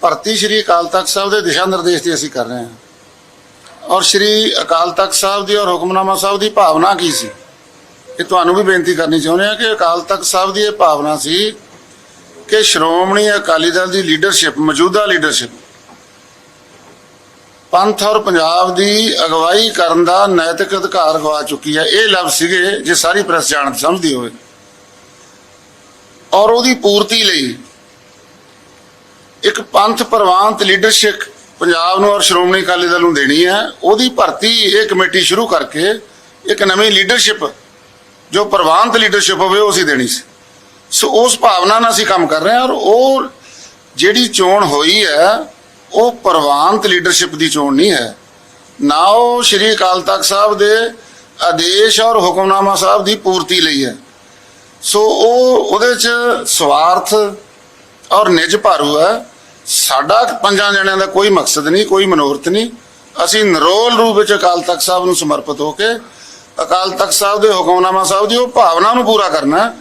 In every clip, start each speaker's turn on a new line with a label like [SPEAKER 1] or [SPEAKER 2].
[SPEAKER 1] ਭਰਤੀ ਸ਼੍ਰੀ ਅਕਾਲ ਤਖਤ ਸਾਹਿਬ ਦੇ ਦਿਸ਼ਾ ਨਿਰਦੇਸ਼ ਦੀ ਅਸੀਂ ਕਰ ਰਹੇ ਹਾਂ। ਔਰ ਸ਼੍ਰੀ ਅਕਾਲ ਤਖਤ ਸਾਹਿਬ ਦੀ ਔਰ ਹੁਕਮਨਾਮਾ ਸਾਹਿਬ ਦੀ ਭਾਵਨਾ ਕੀ ਸੀ? ਇਹ ਤੁਹਾਨੂੰ ਵੀ ਬੇਨਤੀ ਕਰਨੀ ਚਾਹੁੰਦੇ ਹਾਂ ਕਿ ਅਕਾਲ ਤਖਤ ਸਾਹਿਬ ਦੀ ਇਹ ਭਾਵਨਾ ਸੀ ਕਿ ਸ਼੍ਰੋਮਣੀ ਅਕਾਲੀ ਦਲ ਦੀ ਲੀਡਰਸ਼ਿਪ ਮੌਜੂਦਾ ਲੀਡਰਸ਼ਿਪ ਪੰਥ ਔਰ ਪੰਜਾਬ ਦੀ ਅਗਵਾਈ ਕਰਨ ਦਾ ਨੈਤਿਕ ਅਧਿਕਾਰ ਗਵਾ ਚੁੱਕੀ ਹੈ। ਇਹ ਲਫ਼ਜ਼ ਸੀਗੇ ਜੇ ਸਾਰੀ ਪ੍ਰੈਸ ਜਾਣ ਸਮਝਦੀ ਹੋਵੇ। ਔਰ ਉਹਦੀ ਪੂਰਤੀ ਲਈ ਇੱਕ ਪੰਥ ਪ੍ਰਵਾਨਤ ਲੀਡਰਸ਼ਿਪ ਪੰਜਾਬ ਨੂੰ ਔਰ ਸ਼੍ਰੋਮਣੀ ਅਕਾਲੀ ਦਲ ਨੂੰ ਦੇਣੀ ਹੈ, ਉਹਦੀ ਭਰਤੀ ਇਹ ਕਮੇਟੀ ਸ਼ੁਰੂ ਕਰਕੇ ਇੱਕ ਨਵੀਂ ਲੀਡਰਸ਼ਿਪ ਜੋ ਪ੍ਰਵਾਨਤ ਲੀਡਰਸ਼ਿਪ ਹੋਵੇ, ਉਹ ਅਸੀਂ ਦੇਣੀ ਸੀ। ਸੋ ਉਸ ਭਾਵਨਾ ਨਾਲ ਅਸੀਂ ਕੰਮ ਕਰ ਰਹੇ ਹਾਂ ਔਰ ਉਹ ਜਿਹੜੀ ਚੋਣ ਹੋਈ ਹੈ, ਉਹ ਪ੍ਰਵਾਨਤ ਲੀਡਰਸ਼ਿਪ ਦੀ ਚੋਣ ਨਹੀਂ ਹੈ। ਨਾ ਉਹ ਸ਼੍ਰੀ ਅਕਾਲ ਤਖਤ ਸਾਹਿਬ ਦੇ ਆਦੇਸ਼ ਔਰ ਹੁਕਮਨਾਮਾ ਸਾਹਿਬ ਦੀ ਪੂਰਤੀ ਲਈ ਹੈ। ਸੋ ਉਹ ਉਹਦੇ ਚ ਸਵਾਰਥ ਔਰ ਨਿਜ ਭਾਰੂ ਹੈ। ਸਾਡਾ ਪੰਜਾਂ ਜਣਿਆਂ ਦਾ ਕੋਈ ਮਕਸਦ ਨਹੀਂ, ਕੋਈ ਮਨੋਰਥ ਨਹੀਂ। ਅਸੀਂ ਨਿਰੋਲ ਰੂਪ ਵਿੱਚ ਅਕਾਲ ਤਖਤ ਸਾਹਿਬ ਨੂੰ ਸਮਰਪਿਤ ਹੋ ਕੇ ਅਕਾਲ ਤਖਤ ਸਾਹਿਬ ਦੇ ਹੁਕਮਨਾਮਾ ਸਾਹਿਬ ਦੀ ਉਹ ਭਾਵਨਾ ਨੂੰ ਪੂਰਾ ਕਰਨਾ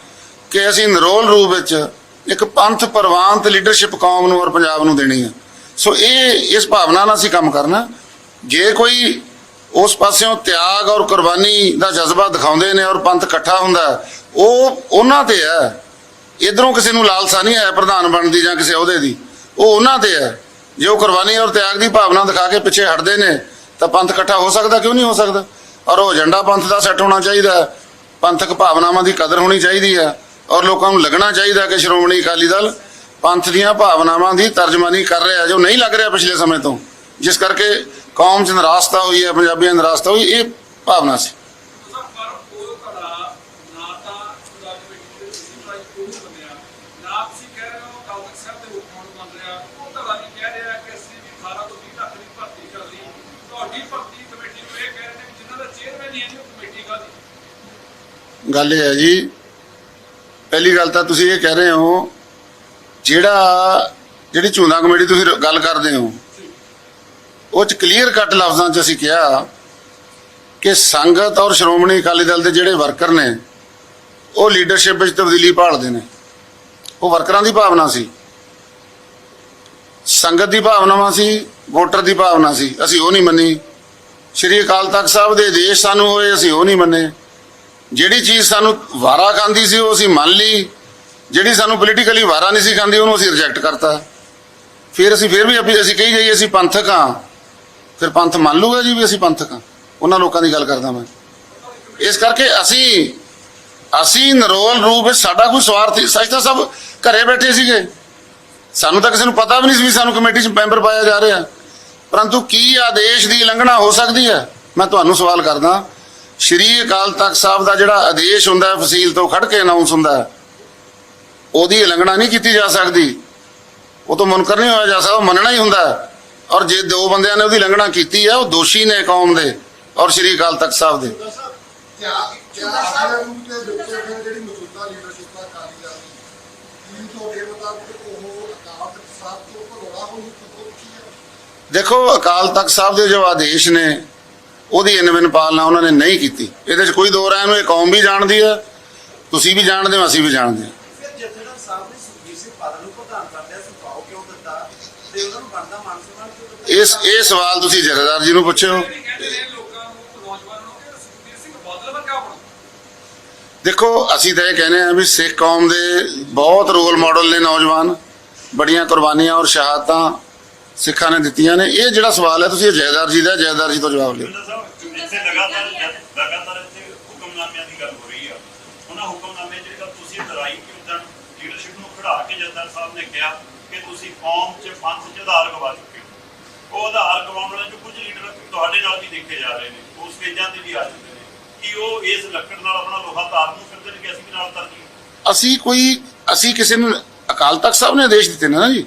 [SPEAKER 1] ਕਿ ਅਸੀਂ ਨਿਰੋਲ ਰੂਪ ਵਿੱਚ ਇੱਕ ਪੰਥ ਪ੍ਰਵਾਨਤ ਲੀਡਰਸ਼ਿਪ ਕੌਮ ਨੂੰ ਔਰ ਪੰਜਾਬ ਨੂੰ ਦੇਣੀ ਹੈ। ਸੋ ਇਹ, ਇਸ ਭਾਵਨਾ ਨਾਲ ਅਸੀਂ ਕੰਮ ਕਰਨਾ ਜੇ ਕੋਈ ਉਸ ਪਾਸਿਓਂ ਤਿਆਗ ਔਰ ਕੁਰਬਾਨੀ ਦਾ ਜਜ਼ਬਾ ਦਿਖਾਉਂਦੇ ਨੇ ਔਰ ਪੰਥ ਇਕੱਠਾ ਹੁੰਦਾ ਉਹ ਉਹਨਾਂ ਤੇ ਹੈ। ਇਧਰੋਂ ਕਿਸੇ ਨੂੰ ਲਾਲਸਾ ਨਹੀਂ ਹੈ ਪ੍ਰਧਾਨ ਬਣਨ ਦੀ ਜਾਂ ਕਿਸੇ ਅਹੁਦੇ ਦੀ। ਉਹ ਉਹਨਾਂ ਤੇ ਹੈ। ਜੇ ਉਹ ਕੁਰਬਾਨੀ ਔਰ ਤਿਆਗ ਦੀ ਭਾਵਨਾ ਦਿਖਾ ਕੇ ਪਿੱਛੇ ਹਟਦੇ ਨੇ, ਤਾਂ ਪੰਥ ਇਕੱਠਾ ਹੋ ਸਕਦਾ, ਕਿਉਂ ਨਹੀਂ ਹੋ ਸਕਦਾ? ਔਰ ਉਹ ਏਜੰਡਾ ਪੰਥ ਦਾ ਸੈੱਟ ਹੋਣਾ ਚਾਹੀਦਾ ਪੰਥਕ ਭਾਵਨਾਵਾਂ ਦੀ ਕਦਰ ਹੋਣੀ ਚਾਹੀਦੀ ਹੈ ਔਰ ਲੋਕਾਂ ਨੂੰ ਲੱਗਣਾ ਚਾਹੀਦਾ ਕਿ ਸ਼੍ਰੋਮਣੀ ਅਕਾਲੀ ਦਲ ਪੰਥ ਦੀਆਂ ਭਾਵਨਾਵਾਂ ਦੀ ਤਰਜਮਾਨੀ ਕਰ ਰਿਹਾ ਜੋ ਨਹੀਂ ਲੱਗ ਰਿਹਾ ਪਿਛਲੇ ਸਮੇਂ ਤੋਂ। ਜਿਸ ਕਰਕੇ ਕੌਮ 'ਚ ਨਿਰਾਸ਼ਤਾ ਹੋਈ ਹੈ, ਪੰਜਾਬੀਆਂ ਨੂੰ ਨਿਰਾਸ਼ਤਾ ਹੋਈ, ਇਹ ਭਾਵਨਾ ਸੀ
[SPEAKER 2] ਸਰ ਪਰ ਉਹ ਤੁਹਾਡਾ ਨਾ ਤਾਂ ਖੁਦਾ ਦੀ ਬੇਟੀ ਦੇ ਤੁਸੀਂ ਭਾਈ ਕੋਈ ਬੰਦਿਆ ਨਾ ਤੁਸੀਂ ਕਹਿ ਰਹੇ ਹੋ ਕਾਲ ਤੱਕ ਸਾਹਿਬ ਦੇ ਹੁਕਮਾਂ ਨੂੰ ਮੰਨ ਰਿਹਾ ਉਹ ਤੁਹਾਡਾ ਵੀ ਕਹਿ ਰਿਹਾ ਕਿ ਅਸੀਂ ਵੀ 18 ਤੋਂ 20 ਲੱਖ ਦੀ ਭਰਤੀ ਕਰ ਲਈ ਤੁਹਾਡੀ ਭਰਤੀ ਕਮੇਟੀ ਨੂੰ ਇਹ ਕਹਿ ਰਹੇ ਨੇ ਕਿ ਜਿਨ੍ਹਾਂ ਦਾ ਚੇਅਰਮੈਨ ਹੀ ਹੈ ਨਹੀਂ ਉਹ ਕਮੇਟੀ ਕਾਦੀ
[SPEAKER 1] ਗੱਲ ਇਹ ਹੈ ਜੀ, ਪਹਿਲੀ ਗੱਲ ਤਾਂ ਤੁਸੀਂ ਇਹ ਕਹਿ ਰਹੇ ਹੋ, ਜਿਹੜਾ, ਜਿਹੜੀ ਝੂੰਦਾ ਕਮੇਟੀ ਤੁਸੀਂ ਗੱਲ ਕਰਦੇ ਹੋ, ਉਹ ਚ ਕਲੀਅਰ ਕੱਟ ਲਫ਼ਜ਼ਾਂ 'ਚ ਅਸੀਂ ਕਿਹਾ ਕਿ ਸੰਗਤ ਔਰ ਸ਼੍ਰੋਮਣੀ ਅਕਾਲੀ ਦਲ ਦੇ ਜਿਹੜੇ ਵਰਕਰ ਨੇ, ਉਹ ਲੀਡਰਸ਼ਿਪ ਵਿੱਚ ਤਬਦੀਲੀ ਭਾਲਦੇ ਨੇ। ਉਹ ਵਰਕਰਾਂ ਦੀ ਭਾਵਨਾ ਸੀ। ਸੰਗਤ ਦੀ ਭਾਵਨਾਵਾਂ ਸੀ, ਵੋਟਰ ਦੀ ਭਾਵਨਾ ਸੀ। ਅਸੀਂ ਉਹ ਨਹੀਂ ਮੰਨੀ। ਸ਼੍ਰੀ ਅਕਾਲ ਤਖਤ ਸਾਹਿਬ ਦੇ ਆਦੇਸ਼ ਸਾਨੂੰ ਹੋਏ, ਅਸੀਂ ਉਹ ਨਹੀਂ ਮੰਨੇ। ਜਿਹੜੀ ਚੀਜ਼ ਸਾਨੂੰ ਵਾਰਾ ਖਾਂਦੀ ਸੀ, ਉਹ ਅਸੀਂ ਮੰਨ ਲਈ। ਜਿਹੜੀ ਸਾਨੂੰ ਪੋਲੀਟੀਕਲੀ ਵਾਰਾ ਨਹੀਂ ਸੀ ਖਾਂਦੀ, ਉਹਨੂੰ ਅਸੀਂ ਰਿਜੈਕਟ ਕਰਤਾ। ਫਿਰ ਅਸੀਂ ਫਿਰ ਵੀ ਆਪੀ ਅਸੀਂ ਕਹੀ ਜਾਈਏ, ਅਸੀਂ ਪੰਥਕ ਹਾਂ। ਫਿਰ ਪੰਥ ਮੰਨ ਲੂਗਾ ਜੀ ਵੀ ਅਸੀਂ ਪੰਥਕ ਹਾਂ। ਉਹਨਾਂ ਲੋਕਾਂ ਦੀ ਗੱਲ ਕਰਦਾ ਮੈਂ। ਇਸ ਕਰਕੇ ਅਸੀਂ ਅਸੀਂ ਨਰੋਲ ਰੂਪ ਵਿੱਚ ਸਾਡਾ ਕੋਈ ਸਵਾਰਥ ਸੱਚ ਤਾਂ ਸਭ ਘਰੇ ਬੈਠੇ ਸੀਗੇ। ਸਾਨੂੰ ਤਾਂ ਕਿਸੇ ਨੂੰ ਪਤਾ ਵੀ ਨਹੀਂ ਸੀ ਵੀ ਸਾਨੂੰ ਕਮੇਟੀ 'ਚ ਮੈਂਬਰ ਪਾਇਆ ਜਾ ਰਿਹਾ। ਪਰੰਤੂ ਕੀ ਆਦੇਸ਼ ਦੀ ਉਲੰਘਣਾ ਹੋ ਸਕਦੀ ਹੈ? ਮੈਂ ਤੁਹਾਨੂੰ ਸਵਾਲ ਕਰਦਾ। ਸ਼੍ਰੀ ਅਕਾਲ ਤਖਤ ਸਾਹਿਬ ਦਾ ਜਿਹੜਾ ਆਦੇਸ਼ ਹੁੰਦਾ ਹੈ ਫਸੀਲ ਤੋਂ ਖੜ ਕੇ ਅਨਾਉਂਸ ਹੁੰਦਾ ਉਹਦੀ ਉਲੰਘਣਾ ਨਹੀਂ ਕੀਤੀ ਜਾ ਸਕਦੀ। ਉਹ ਤਾਂ ਮੁਨਕਰ ਨਹੀਂ ਹੋਇਆ ਜਾ ਸਕਦਾ ਮੰਨਣਾ ਹੀ ਹੁੰਦਾ ਔਰ ਜੇ ਦੋ ਬੰਦਿਆਂ ਨੇ ਉਹਦੀ ਉਲੰਘਣਾ ਕੀਤੀ ਹੈ ਉਹ ਦੋਸ਼ੀ ਨੇ ਕੌਮ ਦੇ ਔਰ ਸ਼੍ਰੀ ਅਕਾਲ ਤਖਤ ਸਾਹਿਬ ਦੇ। ਦੇਖੋ ਅਕਾਲ ਤਖਤ ਸਾਹਿਬ ਦੇ ਜੋ ਆਦੇਸ਼ ਨੇ ਉਹਦੀ ਇਨਵਿਨ ਪਾਲਣਾ ਉਹਨਾਂ ਨੇ ਨਹੀਂ ਕੀਤੀ। ਇਹਦੇ 'ਚ ਕੋਈ ਦੋ ਰਾਏ ਨੂੰ ਇਹ ਕੌਮ ਵੀ ਜਾਣਦੀ ਹੈ ਤੁਸੀਂ ਵੀ ਜਾਣਦੇ ਹੋ ਅਸੀਂ ਵੀ ਜਾਣਦੇ ਹਾਂ। ਇਸ ਇਹ ਸਵਾਲ ਤੁਸੀਂ ਜਥੇਦਾਰ ਜੀ ਨੂੰ ਪੁੱਛਿਓ। ਦੇਖੋ ਅਸੀਂ ਤਾਂ ਇਹ ਕਹਿੰਦੇ ਆ ਵੀ ਸਿੱਖ ਕੌਮ ਦੇ ਬਹੁਤ ਰੋਲ ਮਾਡਲ ਨੇ ਨੌਜਵਾਨ ਬੜੀਆਂ ਕੁਰਬਾਨੀਆਂ ਔਰ ਸ਼ਹਾਦਤਾਂ। ਸਿੱਖਾਂ ਨੇ ਦਿੱਤੀਆਂ ਨੇ। ਇਹ ਜਿਹੜਾ ਸਵਾਲ ਹੈ ਤੁਸੀਂ ਇਹ ਜਥੇਦਾਰ ਜੀ ਦਾ ਜਥੇਦਾਰ ਜੀ ਤੋਂ ਜਵਾਬ ਲਿਓ।
[SPEAKER 3] ਜਿੰਦਰ ਸਾਹਿਬ ਇੱਥੇ ਲਗਾਤਾਰ ਲਗਾਤਾਰ ਇੱਥੇ ਹੁਕਮਨਾਮਿਆਂ ਦੀ ਗੱਲ ਹੋ ਰਹੀ ਆ। ਉਹਨਾਂ ਹੁਕਮਨਾਮੇ ਜਿਹੜੇ ਗੱਲ ਤੁਸੀਂ ਲੜਾਈ ਕਿ ਉਦੋਂ ਲੀਡਰਸ਼ਿਪ ਨੂੰ ਖੜਾ ਕੇ ਜੱਦਰ ਸਾਹਿਬ ਨੇ ਕਿਹਾ ਕਿ ਤੁਸੀਂ ਕੌਮ 'ਚ ਪੰਥ 'ਚ ਆਧਾਰ ਗਵਾ ਚੁੱਕੇ ਹੋ। ਉਹ ਆਧਾਰ ਗਵਾਉਣ ਵਾਲੇ 'ਚ ਕੁਝ ਲੀਡਰ ਤੁਹਾਡੇ ਨਾਲ ਵੀ ਦੇਖੇ ਜਾ ਰਹੇ ਨੇ ਉਹ ਸਟੇਜਾਂ ਤੇ ਵੀ ਆ ਚੁੱਕੇ ਨੇ। ਕਿ ਉਹ ਇਸ ਲੱਕੜ ਨਾਲ ਆਪਣਾ ਲੋਹਾ ਤਾਰ ਨੂੰ ਫਿਰਦੇ ਨੇ ਕਿ ਅਸੀਂ ਵੀ ਨਾਲ ਤਰ ਜੀਏ
[SPEAKER 1] ਅਸੀਂ ਕੋਈ ਅਸੀਂ ਕਿਸੇ ਨੂੰ ਅਕਾਲ ਤਖਤ ਸਾਹਿਬ ਨੇ ਆਦੇਸ਼ ਦਿੱਤੇ ਨੇ ਨਾ ਜੀ?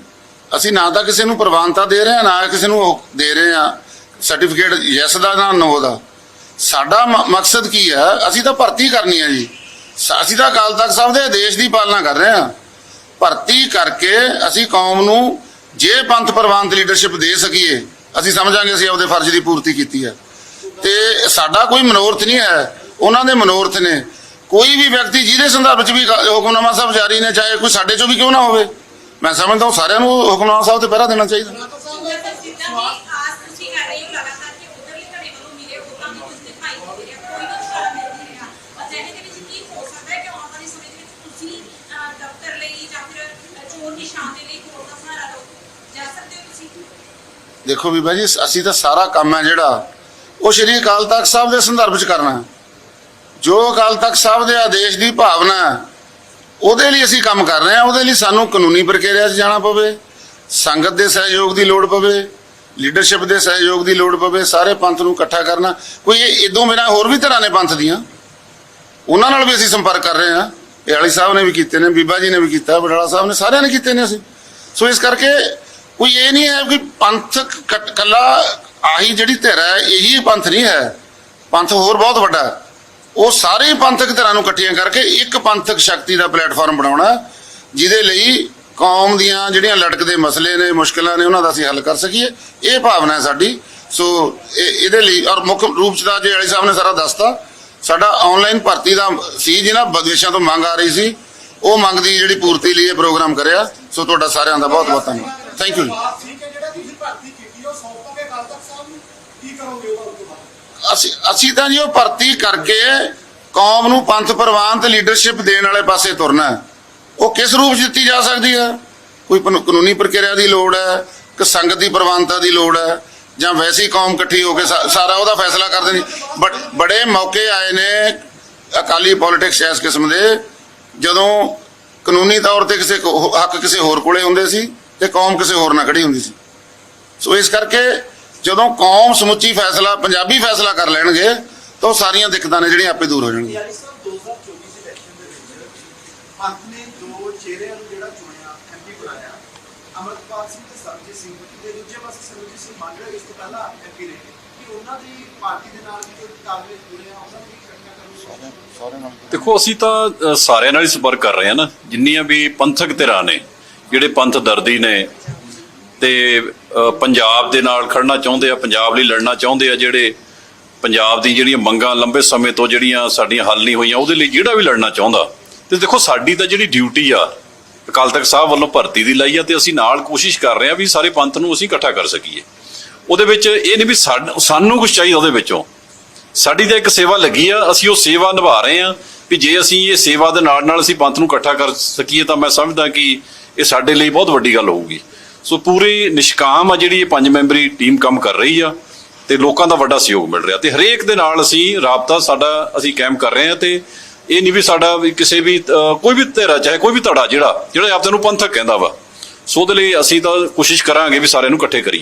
[SPEAKER 1] ਅਸੀਂ ਨਾ ਤਾਂ ਕਿਸੇ ਨੂੰ ਪ੍ਰਵਾਨਤਾ ਦੇ ਰਹੇ ਹਾਂ, ਨਾ ਕਿਸੇ ਨੂੰ ਦੇ ਰਹੇ ਹਾਂ। ਸਰਟੀਫਿਕੇਟ ਯੈਸ ਦਾ ਨਾ ਨੋ ਦਾ। ਸਾਡਾ ਮਕਸਦ ਕੀ ਹੈ? ਅਸੀਂ ਤਾਂ ਭਰਤੀ ਕਰਨੀ ਹੈ ਜੀ। ਅਸੀਂ ਤਾਂ ਅਕਾਲ ਤਖਤ ਸਾਹਿਬ ਦੇ ਆਦੇਸ਼ ਦੀ ਪਾਲਣਾ ਕਰ ਰਹੇ ਹਾਂ। ਭਰਤੀ ਕਰਕੇ ਅਸੀਂ ਕੌਮ ਨੂੰ ਜੇ ਪੰਥ ਪ੍ਰਵਾਨਤ ਲੀਡਰਸ਼ਿਪ ਦੇ ਸਕੀਏ, ਅਸੀਂ ਸਮਝਾਂਗੇ ਅਸੀਂ ਆਪਦੇ ਫਰਜ਼ ਦੀ ਪੂਰਤੀ ਕੀਤੀ ਹੈ। ਤੇ ਸਾਡਾ ਕੋਈ ਮਨੋਰਥ ਨਹੀਂ ਹੈ। ਉਹਨਾਂ ਦੇ ਮਨੋਰਥ ਨੇ। ਕੋਈ ਵੀ ਵਿਅਕਤੀ ਜਿਹਦੇ ਸੰਦਰਭ ਵਿੱਚ ਵੀ ਹੁਕਮਨਾਮਾ ਸਾਹਿਬ ਜਾਰੀ ਨੇ, ਚਾਹੇ ਕੋਈ ਸਾਡੇ ਚੋਂ ਵੀ ਕਿਉਂ ਨਾ ਹੋਵੇ। ਮੈਂ ਸਮਝਦਾ ਹਾਂ ਸਾਰਿਆਂ ਨੂੰ ਹੁਕਮਨਾਮਾ ਸਾਹਿਬ ਤੇ ਪਹਿਰਾ ਦੇਣਾ ਚਾਹੀਦਾ।
[SPEAKER 4] ਜਿੱਦਾਂ ਵੀ ਵਿੱਚ ਵਿੱਚ ਲਈ ਜਾਂ
[SPEAKER 1] ਦੇਖੋ ਅਸੀਂ ਤਾਂ ਸਾਰਾ ਕੰਮ ਹੈ ਜਿਹੜਾ ਉਹ ਸ਼੍ਰੀ ਅਕਾਲ ਤਖਤ ਸਾਹਿਬ ਦੇ ਸੰਦਰਭ ਚ ਕਰਨਾ। ਜੋ ਅਕਾਲ ਤਖਤ ਸਾਹਿਬ ਦੇ ਆਦੇਸ਼ ਦੀ ਭਾਵਨਾ ਹੈ, ਉਹਦੇ ਲਈ ਅਸੀਂ ਕੰਮ ਕਰ ਰਹੇ ਹਾਂ, ਉਹਦੇ ਲਈ ਸਾਨੂੰ ਕਾਨੂੰਨੀ ਪ੍ਰਕਿਰਿਆ 'ਚ ਜਾਣਾ ਪਵੇ, ਸੰਗਤ ਦੇ ਸਹਿਯੋਗ ਦੀ ਲੋੜ ਪਵੇ ਲੀਡਰਸ਼ਿਪ ਦੇ ਸਹਿਯੋਗ ਦੀ ਲੋੜ ਪਵੇ, ਸਾਰੇ ਪੰਥ ਨੂੰ ਇਕੱਠਾ ਕਰਨਾ। ਕੋਈ ਇਹ ਇਦੋਂ ਮੇਰਾ ਹੋਰ ਵੀ ਤਰ੍ਹਾਂ ਨੇ ਪੰਥ ਦੀਆਂ? ਉਹਨਾਂ ਨਾਲ ਵੀ ਅਸੀਂ ਸੰਪਰਕ ਕਰ ਰਹੇ ਹਾਂ। ਪਿਆਲੀ ਸਾਹਿਬ ਨੇ ਵੀ ਕੀਤੇ ਨੇ, ਬੀਬਾ ਜੀ ਨੇ ਵੀ ਕੀਤਾ ਬਡਾਲਾ ਸਾਹਿਬ ਨੇ, ਸਾਰਿਆਂ ਨੇ ਕੀਤੇ ਨੇ ਅਸੀਂ। ਸੋ ਇਸ ਕਰਕੇ ਕੋਈ ਇਹ ਨਹੀਂ ਹੈ ਕਿ ਪੰਥ ਕ- ਕੱਲਾ ਆਹੀ ਜਿਹੜੀ ਧਿਰ ਹੈ, ਇਹੀ ਪੰਥ ਨਹੀਂ ਹੈ। ਪੰਥ ਹੋਰ ਬਹੁਤ ਵੱਡਾ ਹੈ। ਉਹ ਸਾਰੇ ਪੰਥਕ ਧਿਰਾਂ ਨੂੰ ਇਕੱਠੀਆਂ ਕਰਕੇ ਇੱਕ ਪੰਥਕ ਸ਼ਕਤੀ ਦਾ ਪਲੇਟਫਾਰਮ ਬਣਾਉਣਾ, ਜਿਹਦੇ ਲਈ ਕੌਮ ਦੀਆਂ ਜਿਹੜੀਆਂ ਲਟਕਦੇ ਮਸਲੇ ਨੇ, ਮੁਸ਼ਕਲਾਂ ਨੇ, ਉਹਨਾਂ ਦਾ ਅਸੀਂ ਹੱਲ ਕਰ ਸਕੀਏ। ਇਹ ਭਾਵਨਾ ਹੈ ਸਾਡੀ। ਸੋ, ਇਹ- ਇਹਦੇ ਲਈ, ਔਰ ਮੁੱਖ ਰੂਪ ਚ ਦਾ ਜੇ ਵਾਲੀ ਸਾਹਿਬ ਨੇ ਸਾਰਾ ਦੱਸਤਾ, ਸਾਡਾ ਆਨਲਾਈਨ ਭਰਤੀ ਦਾ ਸੀ ਜਿਹਨਾਂ ਵਿਦੇਸ਼ਾਂ ਤੋਂ ਮੰਗ ਆ ਰਹੀ ਸੀ। ਉਹ ਮੰਗ ਦੀ ਜਿਹੜੀ ਪੂਰਤੀ ਲਈ ਇਹ ਪ੍ਰੋਗਰਾਮ ਕਰਿਆ। ਸੋ, ਤੁਹਾਡਾ ਸਾਰਿਆਂ ਦਾ ਬਹੁਤ ਬਹੁਤ ਧੰਨਵਾਦ। ਥੈਂਕ ਯੂ ਜੀ।
[SPEAKER 5] ਠੀਕ ਹੈ ਜਿਹੜਾ ਤੁਸੀਂ ਭਰਤੀ ਕੀਤੀ, ਉਹ ਸੌਂਪੋਗੇ ਅਕਾਲ ਤਖਤ ਸਾਹਿਬ ਨੂੰ ਕੀ ਕਰੋਗੇ ਉਹਦਾ ਤੋਂ ਬਾਅਦ?
[SPEAKER 1] ਅਸੀਂ ਅਸੀਂ ਤਾਂ ਜੀ ਉਹ ਭਰਤੀ ਕਰਕੇ ਕੌਮ ਨੂੰ ਪੰਥ ਪ੍ਰਵਾਨ ਤੇ ਲੀਡਰਸ਼ਿਪ ਦੇਣ ਵਾਲੇ ਪਾਸੇ ਤੁਰਨਾ ਉਹ ਕਿਸ ਰੂਪ 'ਚ ਦਿੱਤੀ ਜਾ ਸਕਦੀ ਹੈ? ਕੋਈ ਕਾਨੂੰਨੀ ਪ੍ਰਕਿਰਿਆ ਦੀ ਲੋੜ ਹੈ? ਕਿ ਸੰਗਤ ਦੀ ਪ੍ਰਵਾਨਤਾ ਦੀ ਲੋੜ ਹੈ? ਜਾਂ ਵੈਸੀ ਕੌਮ ਇਕੱਠੀ ਹੋ ਕੇ ਸਾਰਾ ਉਹਦਾ ਫੈਸਲਾ ਕਰ ਦੇਣੀ ਬਟ ਬੜੇ ਮੌਕੇ ਆਏ ਨੇ ਅਕਾਲੀ ਪੋਲਿਟਿਕਸ ਇਸ ਕਿਸਮ ਦੇ, ਜਦੋਂ ਕਾਨੂੰਨੀ ਤੌਰ ਤੇ ਕਿਸੇ ਹੱਕ ਕਿਸੇ ਹੋਰ ਕੋਲੇ ਹੁੰਦੇ ਸੀ ਤੇ ਕੌਮ ਕਿਸੇ ਹੋਰ ਨਾਲ ਖੜੀ ਹੁੰਦੀ ਸੀ। ਸੋ ਇਸ ਕਰਕੇ ਜਦੋਂ ਕੌਮ ਸਮੁੱਚੀ ਫੈਸਲਾ ਪੰਜਾਬੀ ਫੈਸਲਾ ਕਰ ਲੈਣਗੇ ਤਾਂ ਉਹ ਸਾਰੀਆਂ ਦਿੱਕਤਾਂ ਨੇ ਜਿਹੜੀਆਂ ਆਪੇ ਦੂਰ ਹੋ ਜਾਣਗੀਆਂ।
[SPEAKER 6] ਯਾਰੀ ਸਾਹਿਬ 2024 ਦੇ ਇਲੈਕਸ਼ਨ ਦੇ ਵਿੱਚ ਪੰਥ ਨੇ ਦੋ ਚਿਹਰਿਆਂ ਨੂੰ ਜਿਹੜਾ ਚੁਣਿਆ ਐਮਪੀ ਬਣਾਇਆ ਅਮਰਪਾਲ ਸਿੰਘ ਤੇ ਸਰਜੀਤ ਸਿੰਘ। ਦੇ ਦੂਜੇ ਪਾਸੇ ਸਰਜੀਤ ਸਿੰਘ ਮੰਨ ਰਹੇ ਇਸ ਤੋਂ ਪਹਿਲਾਂ ਐਮਪੀ ਰਹੇ ਕਿ ਉਹਨਾਂ ਦੀ ਪਾਰਟੀ ਦੇ ਨਾਲ ਵੀ ਜੋ ਤਾਲਮੇਲ ਜੁੜਿਆ ਉਹਨਾਂ ਨੂੰ ਵੀ ਇਕੱਠਾ ਕਰੂਗਾ
[SPEAKER 7] ਦੇਖੋ ਅਸੀਂ ਤਾਂ ਸਾਰਿਆਂ ਨਾਲ ਹੀ ਸੰਪਰਕ ਕਰ ਰਹੇ ਹਾਂ ਨਾ। ਜਿੰਨੀਆਂ ਵੀ ਪੰਥਕ ਧਿਰਾਂ ਨੇ ਜਿਹੜੇ ਪੰਥ ਦਰਦੀ ਨੇ ਤੇ ਪੰਜਾਬ ਦੇ ਨਾਲ ਖੜਨਾ ਚਾਹੁੰਦੇ ਆ, ਪੰਜਾਬ ਲਈ ਲੜਨਾ ਚਾਹੁੰਦੇ ਆ ਜਿਹੜੇ ਪੰਜਾਬ ਦੀ ਜਿਹੜੀਆਂ ਮੰਗਾਂ ਲੰਬੇ ਸਮੇਂ ਤੋਂ ਜਿਹੜੀਆਂ ਸਾਡੀਆਂ ਹੱਲ ਨਹੀਂ ਹੋਈਆਂ, ਉਹਦੇ ਲਈ ਜਿਹੜਾ ਵੀ ਲੜਨਾ ਚਾਹੁੰਦਾ। ਤੇ ਦੇਖੋ, ਸਾਡੀ ਤਾਂ ਜਿਹੜੀ ਡਿਊਟੀ ਆ, ਅਕਾਲ ਤਖਤ ਸਾਹਿਬ ਵੱਲੋਂ ਭਰਤੀ ਦੀ ਲਈ ਆ ਤੇ ਅਸੀਂ ਨਾਲ ਕੋਸ਼ਿਸ਼ ਕਰ ਰਹੇ ਆ ਵੀ ਸਾਰੇ ਪੰਥ ਨੂੰ ਅਸੀਂ ਇਕੱਠਾ ਕਰ ਸਕੀਏ। ਉਹਦੇ ਵਿੱਚ ਇਹ ਨਹੀਂ ਵੀ ਸਾਡ- ਸਾਨੂੰ ਕੁਝ ਚਾਹੀਦਾ ਉਹਦੇ ਵਿੱਚੋਂ। ਸਾਡੀ ਤਾਂ ਇੱਕ ਸੇਵਾ ਲੱਗੀ ਆ, ਅਸੀਂ ਉਹ ਸੇਵਾ ਨਿਭਾ ਰਹੇ ਆ ਵੀ ਜੇ ਅਸੀਂ ਇਹ ਸੇਵਾ ਦੇ ਨਾਲ ਨਾਲ ਅਸੀਂ ਪੰਥ ਨੂੰ ਇਕੱਠਾ ਕਰ ਸਕੀਏ ਤਾਂ ਮੈਂ ਸਮਝਦਾ ਕਿ ਇਹ ਸਾਡੇ ਲਈ ਬਹੁਤ ਵੱਡੀ ਗੱਲ ਹੋਊਗੀ। ਸੋ ਪੂਰੀ ਨਿਸ਼ਕਾਮ ਆ ਜਿਹੜੀ ਇਹ ਪੰਜ ਮੈਂਬਰੀ ਟੀਮ ਕੰਮ ਕਰ ਰਹੀ ਆ ਤੇ ਲੋਕਾਂ ਦਾ ਵੱਡਾ ਸਹਿਯੋਗ ਮਿਲ ਰਿਹਾ ਤੇ ਹਰੇਕ ਦੇ ਨਾਲ ਅਸੀਂ ਰਾਬਤਾ ਸਾਡਾ ਅਸੀਂ ਕਾਇਮ ਕਰ ਰਹੇ ਹਾਂ ਤੇ ਇਹ ਨਹੀਂ ਵੀ ਸਾਡਾ ਵੀ ਕਿਸੇ ਵੀ ਕੋਈ ਵੀ ਧਿਰਾ ਚਾਹੇ ਕੋਈ ਵੀ ਧੜਾ ਜਿਹੜਾ ਜਿਹੜਾ ਆਪਦੇ ਨੂੰ ਪੰਥਕ ਕਹਿੰਦਾ ਵਾ। ਸੋ ਉਹਦੇ ਲਈ ਅਸੀਂ ਤਾਂ ਕੋਸ਼ਿਸ਼ ਕਰਾਂਗੇ ਵੀ ਸਾਰਿਆਂ ਨੂੰ ਇਕੱਠੇ ਕਰੀਏ।